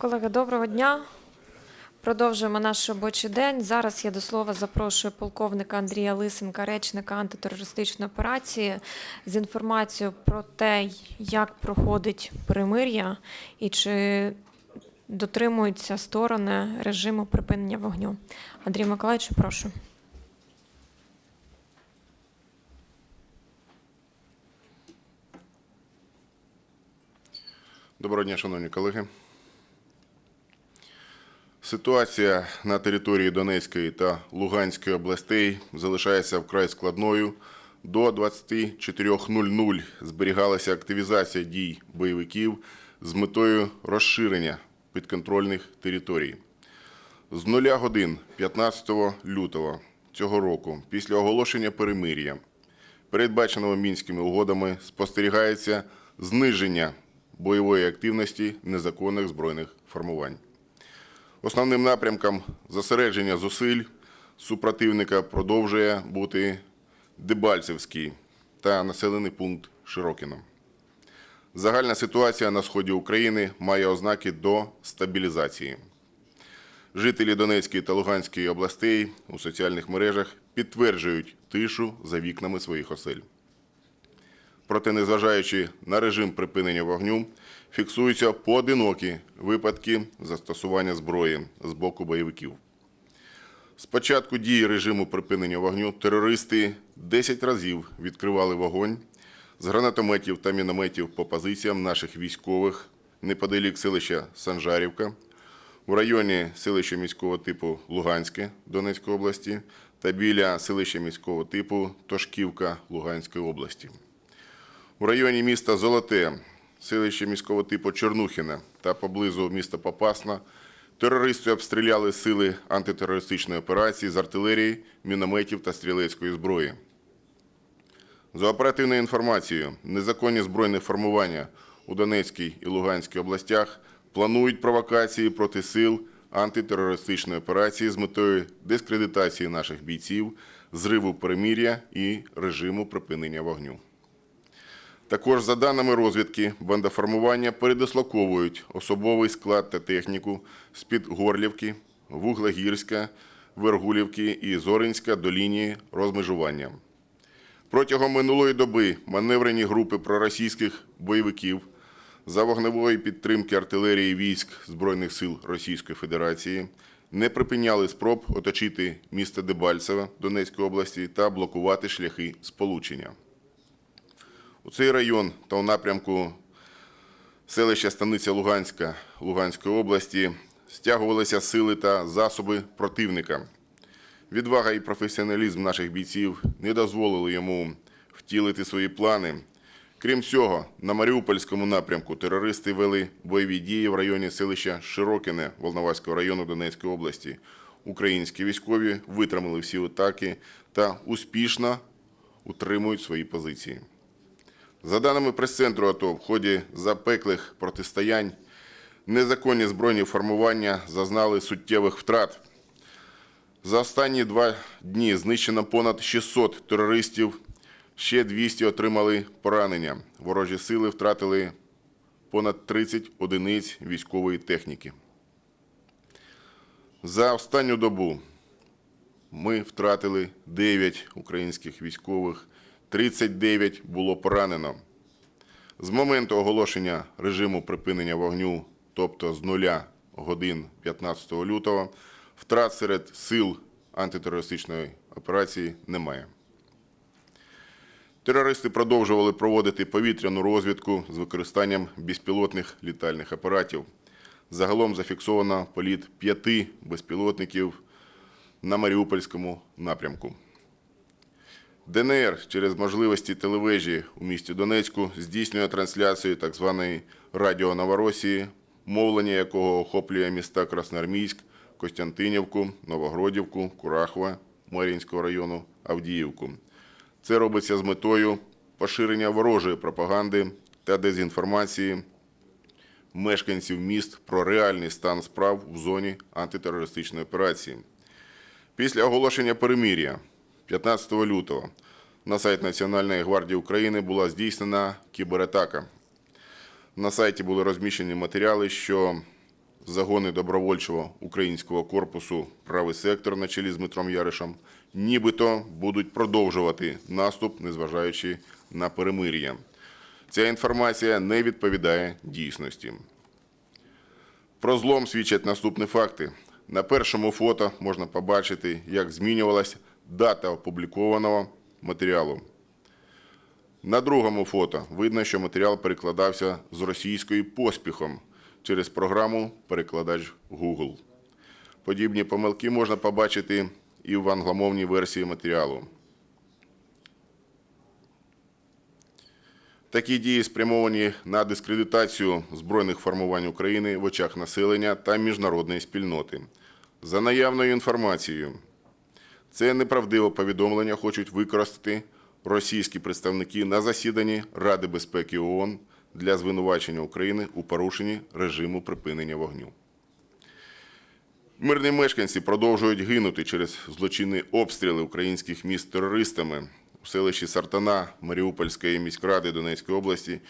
Колеги, доброго дня. Продовжуємо наш робочий день. Зараз я до слова запрошую полковника Андрія Лисенка, речника антитерористичної операції, з інформацією про те, як проходить перемир'я і чи дотримуються сторони режиму припинення вогню. Андрій Миколаївич, прошу. Доброго дня, шановні колеги. Ситуація на території Донецької та Луганської областей залишається вкрай складною. До 24.00 зберігалася активізація дій бойовиків з метою розширення підконтрольних територій. З 0 годин 15 лютого цього року, після оголошення перемир'я, передбаченого мінськими угодами, спостерігається зниження бойової активності незаконних збройних формувань. Основним напрямком зосередження зусиль супротивника продовжує бути Дебальцевський та населений пункт Широкіно. Загальна ситуація на сході України має ознаки до стабілізації. Жителі Донецької та Луганської областей у соціальних мережах підтверджують тишу за вікнами своїх осель. Проте, незважаючи на режим припинення вогню, фіксуються поодинокі випадки застосування зброї з боку бойовиків. З початку дії режиму припинення вогню терористи 10 разів відкривали вогонь з гранатометів та мінометів по позиціям наших військових неподалік селища Санжарівка, в районі селища міського типу Луганське Донецької області та біля селища міського типу Тошківка Луганської області. У районі міста Золоте, селище міського типу Чорнухіна та поблизу міста Попасна терористи обстріляли сили антитерористичної операції з артилерії, мінометів та стрілецької зброї. За оперативною інформацією, незаконні збройні формування у Донецькій і Луганській областях планують провокації проти сил антитерористичної операції з метою дискредитації наших бійців, зриву перемір'я і режиму припинення вогню. Також, за даними розвідки, бандоформування передислоковують особовий склад та техніку з-під Горлівки, Вуглегірська, Вергулівки і Зоринська до лінії розмежування. Протягом минулої доби маневрені групи проросійських бойовиків за вогневої підтримки артилерії військ Збройних сил Російської Федерації не припиняли спроб оточити місто Дебальцеве Донецької області та блокувати шляхи сполучення. У цей район та у напрямку селища Станиця Луганська Луганської області стягувалися сили та засоби противника. Відвага і професіоналізм наших бійців не дозволили йому втілити свої плани. Крім цього, на Маріупольському напрямку терористи вели бойові дії в районі селища Широкине Волноваського району Донецької області. Українські військові витримали всі атаки та успішно утримують свої позиції. За даними прес-центру АТО, в ході запеклих протистоянь незаконні збройні формування зазнали суттєвих втрат. За останні два дні знищено понад 600 терористів, ще 200 отримали поранення. Ворожі сили втратили понад 30 одиниць військової техніки. За останню добу ми втратили 9 українських військових, 39 було поранено. З моменту оголошення режиму припинення вогню, тобто з 0 годин 15 лютого, втрат серед сил антитерористичної операції немає. Терористи продовжували проводити повітряну розвідку з використанням безпілотних літальних апаратів. Загалом зафіксовано політ п'яти безпілотників на Маріупольському напрямку. ДНР через можливості телевежі у місті Донецьку здійснює трансляцію так званої Радіо Новоросії, мовлення якого охоплює міста Красноармійськ, Костянтинівку, Новогродівку, Курахова, Мар'їнського району, Авдіївку. Це робиться з метою поширення ворожої пропаганди та дезінформації мешканців міст про реальний стан справ в зоні антитерористичної операції. Після оголошення перемир'я 15 лютого на сайт Національної гвардії України була здійснена кібератака. На сайті були розміщені матеріали, що загони добровольчого українського корпусу правий сектор на чолі з Дмитром Яришем, нібито будуть продовжувати наступ, незважаючи на перемир'я. Ця інформація не відповідає дійсності. Про злом свідчать наступні факти. На першому фото можна побачити, як змінювалася дата опублікованого матеріалу. На другому фото видно, що матеріал перекладався з російської поспіхом через програму Перекладач Google. Подібні помилки можна побачити і в англомовній версії матеріалу. Такі дії спрямовані на дискредитацію збройних формувань України в очах населення та міжнародної спільноти. За наявною інформацією, це неправдиве повідомлення хочуть використати російські представники на засіданні Ради безпеки ООН для звинувачення України у порушенні режиму припинення вогню. Мирні мешканці продовжують гинути через злочинні обстріли українських міст терористами у селищі Сартана Маріупольської міськради Донецької області.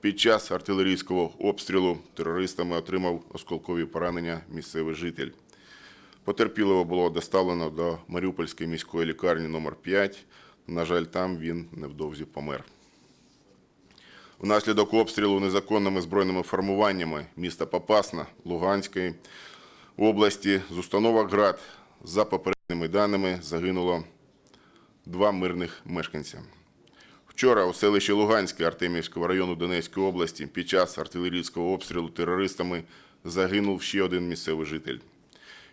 Під час артилерійського обстрілу терористами отримав осколкові поранення місцевий житель. Потерпілого було доставлено до Маріупольської міської лікарні номер 5 На жаль, там він невдовзі помер. Внаслідок обстрілу незаконними збройними формуваннями міста Попасна Луганської області з установок ГРАД за попередніми даними загинуло два мирних мешканця. Вчора у селищі Луганське Артемівського району Донецької області під час артилерійського обстрілу терористами загинув ще один місцевий житель.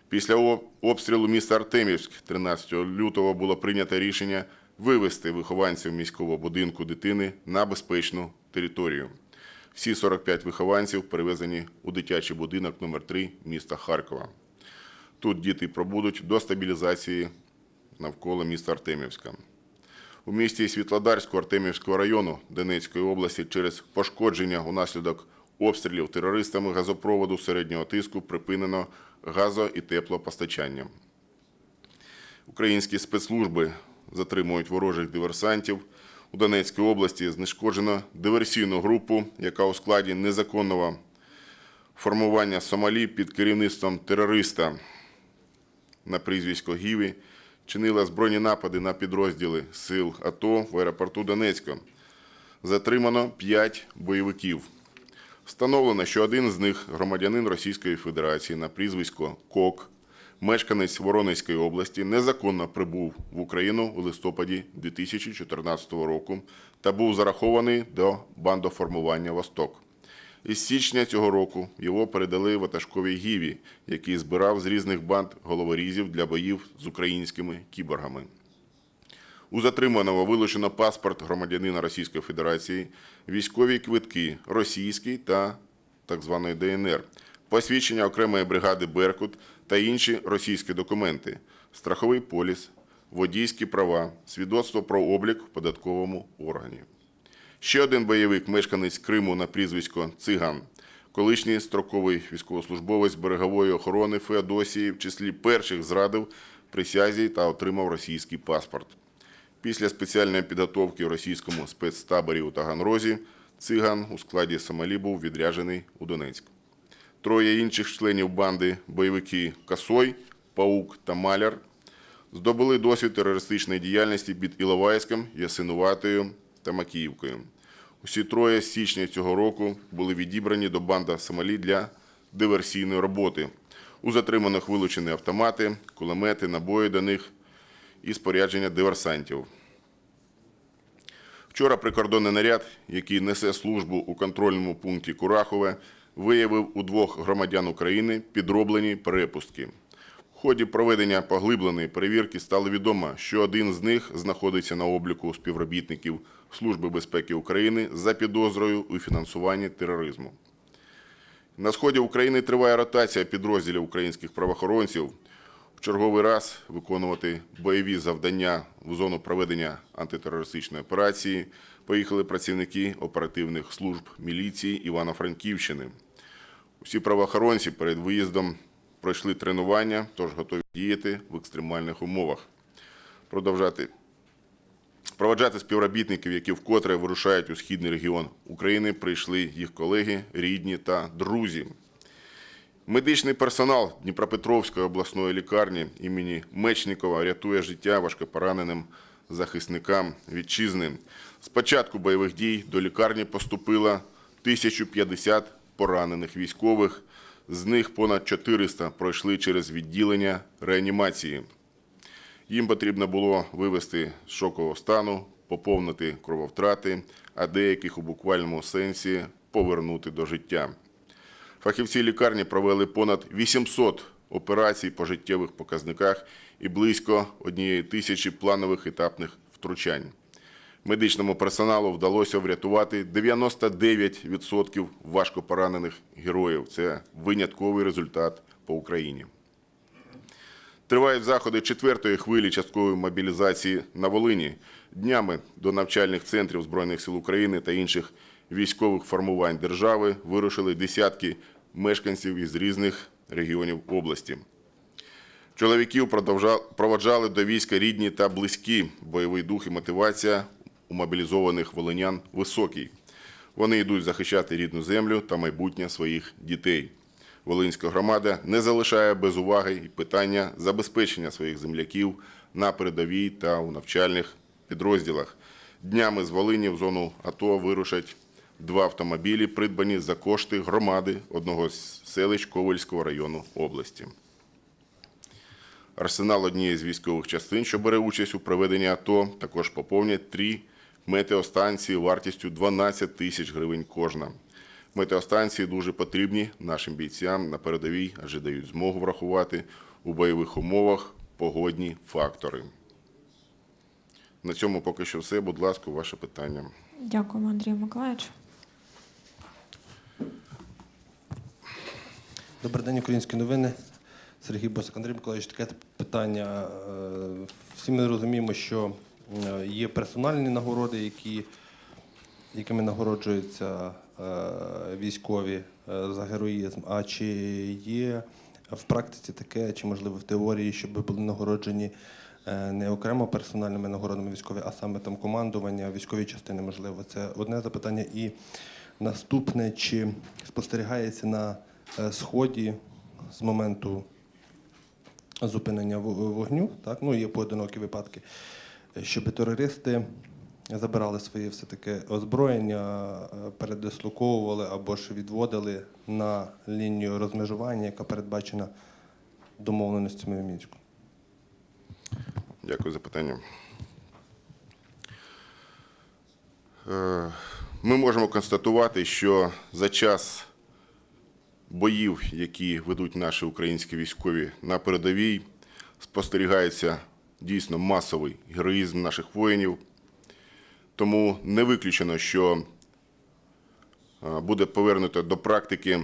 Після обстрілу міста Артемівськ 13 лютого було прийнято рішення вивести вихованців міського будинку дитини на безпечну територію. Всі 45 вихованців перевезені у дитячий будинок номер 3 міста Харкова. Тут діти пробудуть до стабілізації навколо міста Артемівська. У місті Світлодарську Артемівського району Донецької області через пошкодження унаслідок обстрілів терористами газопроводу середнього тиску припинено газо- і теплопостачання. Українські спецслужби затримують ворожих диверсантів. У Донецькій області знешкоджено диверсійну групу, яка у складі незаконного формування Сомалі під керівництвом терориста на прізвисько Гіві чинила збройні напади на підрозділи сил АТО в аеропорту Донецька. Затримано 5 бойовиків. Встановлено, що один з них громадянин Російської Федерації на прізвисько Кок, мешканець Воронезької області, незаконно прибув в Україну у листопаді 2014 року та був зарахований до бандоформування Восток. Із січня цього року його передали ватажковій Гіві, який збирав з різних банд головорізів для боїв з українськими кіборгами. У затриманого вилучено паспорт громадянина Російської Федерації, військові квитки російський та так званої ДНР, посвідчення окремої бригади Беркут та інші російські документи, страховий поліс, водійські права, свідоцтво про облік в податковому органі. Ще один бойовик, мешканець Криму на прізвисько Циган, колишній строковий військовослужбовець берегової охорони Феодосії, в числі перших зрадив присязі та отримав російський паспорт. Після спеціальної підготовки в російському спецтаборі у Таганрозі циган у складі Сомалі був відряджений у Донецьк. Троє інших членів банди бойовики Косой, Паук та Маляр здобули досвід терористичної діяльності під Іловайськом, Ясинуватою та Макіївкою. Усі троє з січня цього року були відібрані до банда Сомалі для диверсійної роботи. У затриманих вилучені автомати, кулемети, набої до них і спорядження диверсантів. Вчора прикордонний наряд, який несе службу у контрольному пункті Курахове, виявив у двох громадян України підроблені перепустки. В ході проведення поглибленої перевірки стало відомо, що один з них знаходиться на обліку співробітників Служби безпеки України за підозрою у фінансуванні тероризму. На сході України триває ротація підрозділів українських правоохоронців. В черговий раз виконувати бойові завдання в зону проведення антитерористичної операції поїхали працівники оперативних служб міліції Івано-Франківщини. Усі правоохоронці перед виїздом пройшли тренування, тож готові діяти в екстремальних умовах. Продовжати Проводжати співробітників, які вкотре вирушають у східний регіон України, прийшли їх колеги, рідні та друзі. Медичний персонал Дніпропетровської обласної лікарні імені Мечникова рятує життя важкопораненим захисникам вітчизни. З початку бойових дій до лікарні поступило 1050 поранених військових, з них понад 400 пройшли через відділення реанімації. Їм потрібно було вивести з шокового стану, поповнити крововтрати, а деяких у буквальному сенсі повернути до життя. Фахівці лікарні провели понад 800 операцій по життєвих показниках і близько однієї тисячі планових етапних втручань. Медичному персоналу вдалося врятувати 99% важкопоранених героїв. Це винятковий результат по Україні. Тривають заходи четвертої хвилі часткової мобілізації на Волині. Днями до навчальних центрів Збройних сил України та інших військових формувань держави вирушили десятки мешканців із різних регіонів області. Чоловіків проводжали до війська рідні та близькі. Бойовий дух і мотивація у мобілізованих волинян високий. Вони йдуть захищати рідну землю та майбутнє своїх дітей. Волинська громада не залишає без уваги і питання забезпечення своїх земляків на передовій та у навчальних підрозділах. Днями з Волині в зону АТО вирушать два автомобілі, придбані за кошти громади одного з селищ Ковальського району області. Арсенал однієї з військових частин, що бере участь у проведенні АТО, також поповнять три метеостанції вартістю 12 тисяч гривень кожна. Метеостанції дуже потрібні нашим бійцям на передовій, адже дають змогу врахувати у бойових умовах погодні фактори. На цьому поки що все. Будь ласка, ваше питання. Дякуємо, Андрію Миколаївичу. Добрий день, українські новини. Сергій Босик, Андрій Миколаївич, таке питання. Е, Всі ми розуміємо, що е, є персональні нагороди, які, якими нагороджуються е, військові за героїзм. А чи є в практиці таке, чи можливо в теорії, щоб були нагороджені не окремо персональними нагородами військові, а саме там командування, військові частини, можливо? Це одне запитання. І наступне, чи спостерігається на сході з моменту зупинення вогню, так, ну є поодинокі випадки, е, щоб терористи забирали своє все-таки озброєння, е, передислоковували або ж відводили на лінію розмежування, яка передбачена домовленостями в Мінську. Дякую за питання. Е, Ми можемо констатувати, що за час боїв, які ведуть наші українські військові на передовій, спостерігається дійсно масовий героїзм наших воїнів. Тому не виключено, що е, буде повернуто до практики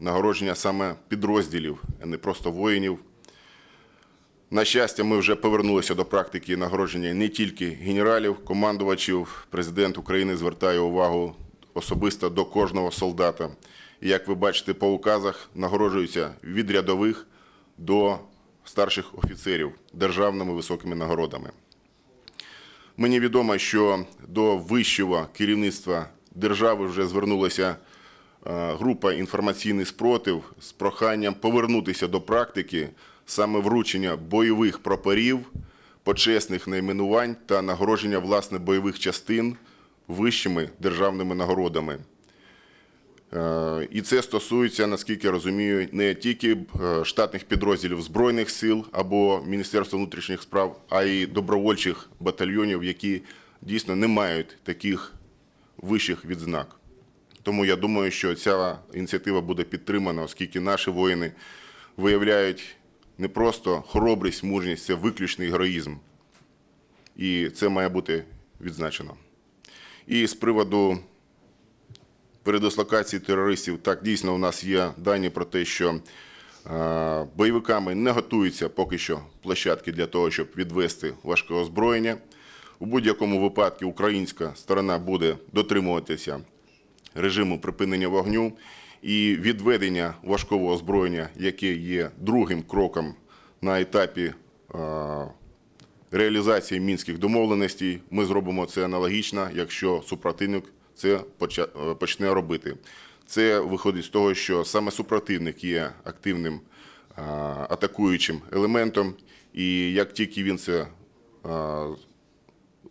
нагородження саме підрозділів, а не просто воїнів. На щастя, ми вже повернулися до практики нагородження не тільки генералів, командувачів. Президент України звертає увагу особисто до кожного солдата. Як ви бачите по указах, нагороджуються від рядових до старших офіцерів державними високими нагородами. Мені відомо, що до вищого керівництва держави вже звернулася е, група інформаційний спротив з проханням повернутися до практики саме вручення бойових прапорів, почесних найменувань та нагородження власне бойових частин вищими державними нагородами. Е, І це стосується, наскільки я розумію, не тільки е, штатних підрозділів Збройних сил або Міністерства внутрішніх справ, а й добровольчих батальйонів, які дійсно не мають таких вищих відзнак. Тому я думаю, що ця ініціатива буде підтримана, оскільки наші воїни виявляють не просто хоробрість, мужність, це виключний героїзм. І це має бути відзначено. І з приводу передислокації терористів, так дійсно у нас є дані про те, що е, бойовиками не готуються поки що площадки для того, щоб відвести важке озброєння. У будь-якому випадку українська сторона буде дотримуватися режиму припинення вогню і відведення важкого озброєння, яке є другим кроком на етапі е, реалізації мінських домовленостей. Ми зробимо це аналогічно, якщо супротивник це е, почне робити. Це виходить з того, що саме супротивник є активним атакуючим елементом, і як тільки він це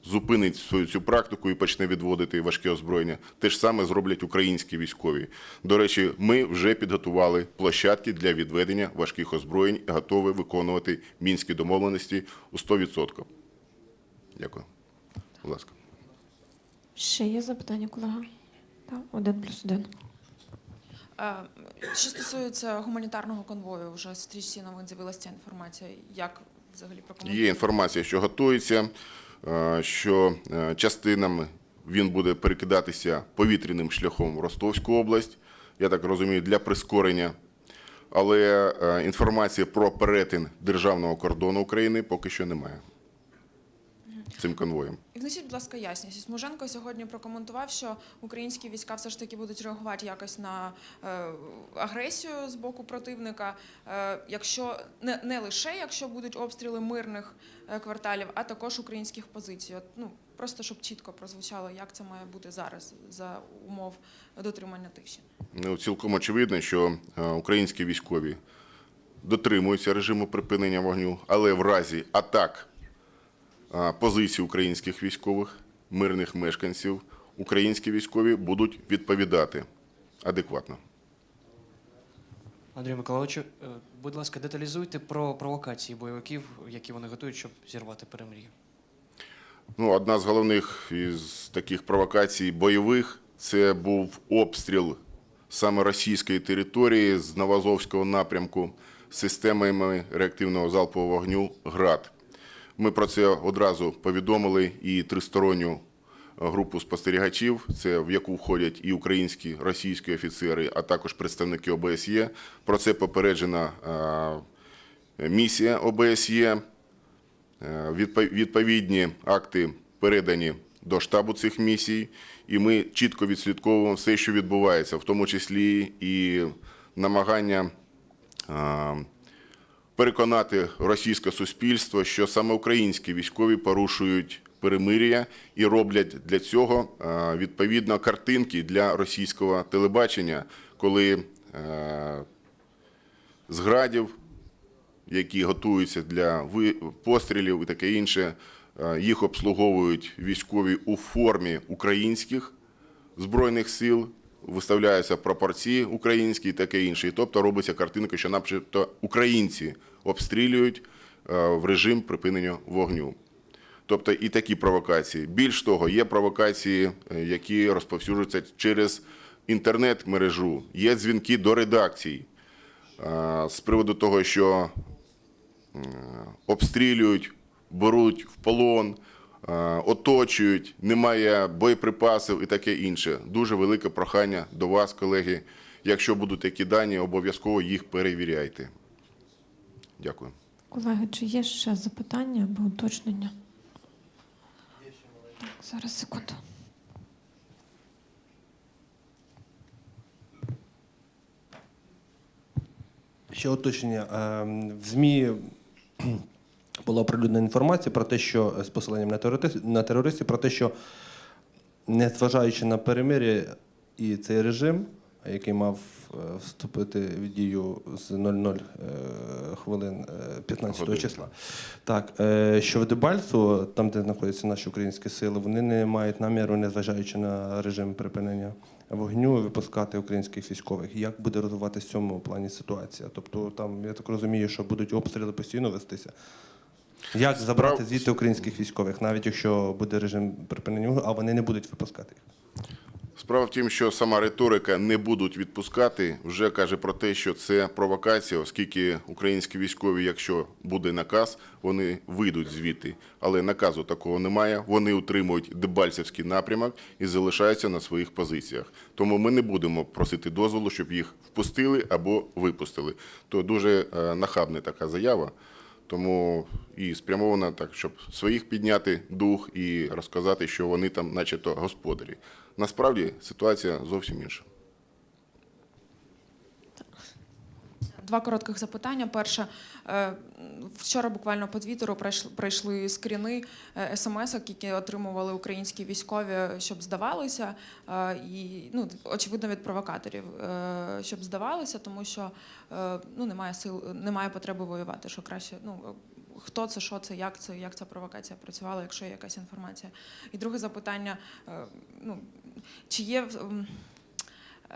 зупинить свою цю практику і почне відводити важке озброєння, те ж саме зроблять українські військові. До речі, ми вже підготували площадки для відведення важких озброєнь і готові виконувати мінські домовленості у 100%. Дякую. Будь ласка. Ще є запитання, колега? Так, один плюс один. Що стосується гуманітарного конвою, вже в стрічці новин з'явилася ця інформація. Як взагалі прокоментуєте? Є інформація, що готується, що е, частинами він буде перекидатися повітряним шляхом в Ростовську область, я так розумію, для прискорення. Але е, інформації про перетин державного кордону України поки що немає цим конвоєм. І внесіть, будь ласка, ясність. Смуженко сьогодні прокоментував, що українські війська все ж таки будуть реагувати якось на е, агресію з боку противника, е, якщо не, не лише якщо будуть обстріли мирних е, кварталів, а також українських позицій. От, ну просто щоб чітко прозвучало, як це має бути зараз за умов дотримання тиші. Ну, цілком очевидно, що українські військові дотримуються режиму припинення вогню, але в разі атак позицій українських військових, мирних мешканців, українські військові будуть відповідати адекватно. Андрію Миколайовичу, е, будь ласка, деталізуйте про провокації бойовиків, які вони готують, щоб зірвати перемир'я. Ну, одна з головних із таких провокацій бойових це був обстріл саме російської території з Новозовського напрямку системами реактивного залпового вогню ГРАД. Ми про це одразу повідомили і тристоронню групу спостерігачів, це в яку входять і українські, російські офіцери, а також представники ОБСЄ. Про це попереджена е, місія ОБСЄ. Е, Відповідні акти передані до штабу цих місій, і ми чітко відслідковуємо все, що відбувається, в тому числі і намагання переконати російське суспільство, що саме українські військові порушують перемир'я і роблять для цього відповідно картинки для російського телебачення, коли е, з градів які готуються для пострілів і таке інше. Е, Їх обслуговують військові у формі українських збройних сил, виставляються прапорці українські і таке інше. І тобто робиться картинка, що начебто українці обстрілюють е, в режим припинення вогню. Тобто і такі провокації. Більш того, є провокації, е, які розповсюджуються через інтернет-мережу, є дзвінки до редакцій е, з приводу того, що обстрілюють, беруть в полон, оточують, немає боєприпасів і таке інше. Дуже велике прохання до вас, колеги. Якщо будуть такі дані, обов'язково їх перевіряйте. Дякую. Колеги, чи є ще запитання або уточнення? Так, зараз секунду. Ще уточнення. Ем, В ЗМІ була оприлюднена інформація про те, що з посиленням на терористів, на терористів, про те, що незважаючи на перемир'я і цей режим, який мав е, вступити в дію з 00 е, хвилин е, 15 Годин. числа, так, е, що в Дебальцево, там, де знаходяться наші українські сили, вони не мають наміру, незважаючи на режим припинення вогню, випускати українських військових. Як буде розвиватися в цьому плані ситуація? Тобто, там, я так розумію, що будуть обстріли постійно вестися. Як забрати Справ- звідти українських військових, навіть якщо буде режим припинення вогню, а вони не будуть випускати їх? Справа в тім, що сама риторика не будуть відпускати, вже каже про те, що це провокація, оскільки українські військові, якщо буде наказ, вони вийдуть звідти. Але наказу такого немає. Вони утримують Дебальцевський напрямок і залишаються на своїх позиціях. Тому ми не будемо просити дозволу, щоб їх впустили або випустили. То дуже е, нахабна така заява. Тому і спрямована так, щоб своїх підняти дух і розказати, що вони там, начебто, господарі. Насправді ситуація зовсім інша. Два коротких запитання. Перше, е, вчора буквально по твіттеру пройшли, скріни смс, які отримували українські військові, щоб здавалися, е, і ну, очевидно від провокаторів, е, щоб здавалися, тому що е, ну, немає сил, немає потреби воювати. Що краще, ну хто це, що це, як це, як ця провокація працювала, якщо є якась інформація. І друге запитання: е, ну, чи є е,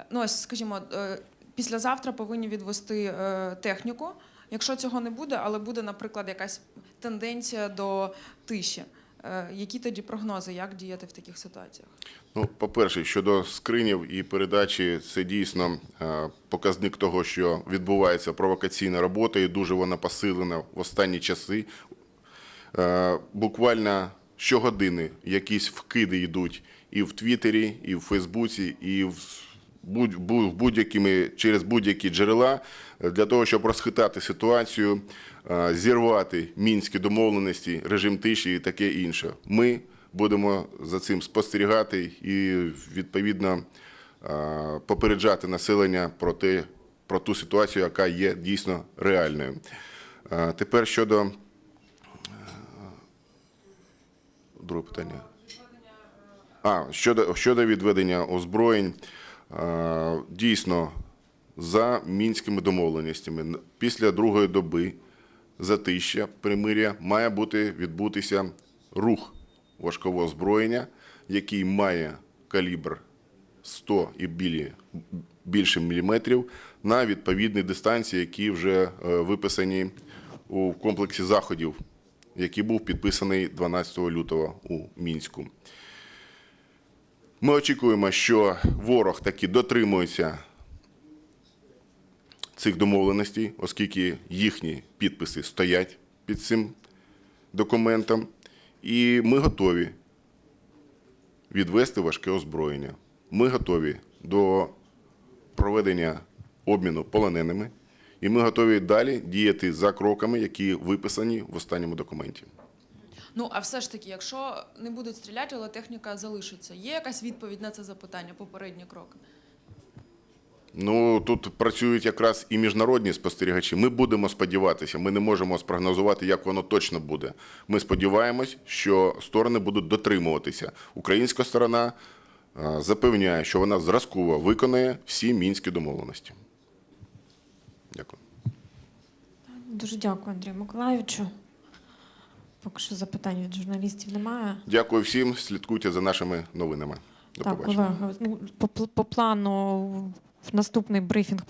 ну, ось, скажімо, е, післязавтра повинні відвести е, техніку. Якщо цього не буде, але буде, наприклад, якась тенденція до тиші. е, Які тоді прогнози, як діяти в таких ситуаціях? Ну, по-перше, щодо скринів і передачі, це дійсно е, показник того, що відбувається провокаційна робота, і дуже вона посилена в останні часи. Буквально щогодини якісь вкиди йдуть і в Твіттері, і в Фейсбуці, і в будь- бу- будь-якими через будь-які джерела е, для того, щоб розхитати ситуацію, е, зірвати мінські домовленості, режим тиші і таке інше. Ми будемо за цим спостерігати і відповідно е, попереджати населення про те, про ту ситуацію, яка є дійсно реальною. Тепер щодо друге питання. А, щодо, щодо відведення озброєнь, дійсно, за мінськими домовленостями, після другої доби затища примиря має бути відбутися рух важкого озброєння, який має калібр 100 і більше міліметрів на відповідній дистанції, які вже е, виписані у комплексі заходів, який був підписаний 12 лютого у Мінську. Ми очікуємо, що ворог таки дотримується цих домовленостей, оскільки їхні підписи стоять під цим документом, і ми готові відвести важке озброєння. Ми готові до проведення обміну полоненими, і ми готові далі діяти за кроками, які виписані в останньому документі. Ну а все ж таки, якщо не будуть стріляти, але техніка залишиться, є якась відповідь на це запитання, попередні кроки? Ну тут працюють якраз і міжнародні спостерігачі. Ми будемо сподіватися. Ми не можемо спрогнозувати, як воно точно буде. Ми сподіваємось, що сторони будуть дотримуватися. Українська сторона е, запевняє, що вона зразково виконає всі мінські домовленості. Дякую. Дуже дякую, Андрію Миколаївичу. Поки що запитань від журналістів немає. Дякую всім. Слідкуйте за нашими новинами. До так, побачення. колеги, ну, по, по плану в наступний брифінг